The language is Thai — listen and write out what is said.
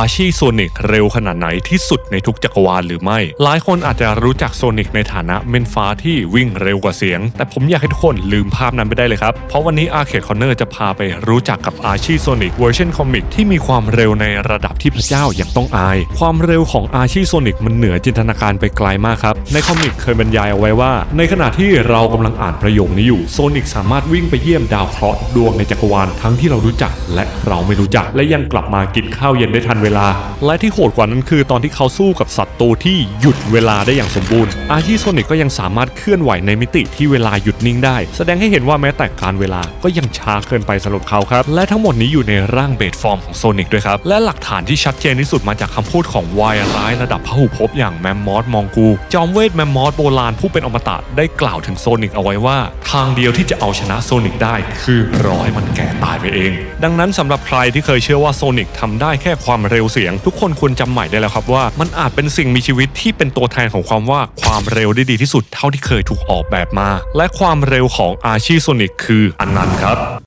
อาชีโซนิกเร็วขนาดไหนที่สุดในทุกจักรวาลหรือไม่ หลายคนอาจจะรู้จักโซนิกในฐานะเมนฟ้าที่วิ่งเร็วกว่าเสียง แต่ผมอยากให้ทุกคนลืมภาพนั้นไปได้เลยครับ เพราะวันนี้อาร์เคดคอนเนอร์จะพาไปรู้จักกับอาชีโซนิกเวอร์ชันคอมิกที่มีความเร็วในระดับที่พระเจ้ายังต้องอาย ความเร็วของอาชีโซนิกมันเหนือจินตนาการไปไกลมากครับ ในคอมิกเคยบรรยายเอาไว้ว่า ในขณะที่เรากำลังอ่านประโยคนี้อยู่โซนิกสามารถวิ่งไปเยี่ยมดาวเคราะห์ดวงในจักรวาลทั้งที่เรารู้จักและเราไม่รู้จัก และยังกลับมากินข้าวเย็นได้ทันเวลา และที่โหดกว่านั้นคือตอนที่เขาสู้กับศัตรูที่หยุดเวลาได้อย่างสมบูรณ์ อาชีโซนิกก็ยังสามารถเคลื่อนไหวในมิติที่เวลาหยุดนิ่งได้ แสดงให้เห็นว่าแม้แต่การเวลาก็ยังช้าเกินไปสำหรับเขาครับ และทั้งหมดนี้อยู่ในร่างเบสฟอร์มของโซนิกด้วยครับ และหลักฐานที่ชัดเจนที่สุดมาจากคำพูดของวายร้ายระดับพหุภพอย่างแมมมอสมองกู จอมเวทแมมมอสโบราณผู้เป็นอมตะได้กล่าวถึงโซนิกเอาไว้ว่า ทางเดียวที่จะเอาชนะโซนิกได้ คือรอให้มันแก่ตายไปเอง ดังนั้นสำหรับใครที่เคยเชื่อว่าโซนิกทำได้แค่ความเร็วเสียง ทุกคนควรจำใหม่ได้แล้วครับว่ามันอาจเป็นสิ่งมีชีวิตที่เป็นตัวแทนของความว่าความเร็วได้ดีที่สุดเท่าที่เคยถูกออกแบบมา และความเร็วของอาชีโซนิกคืออันนั้นครับ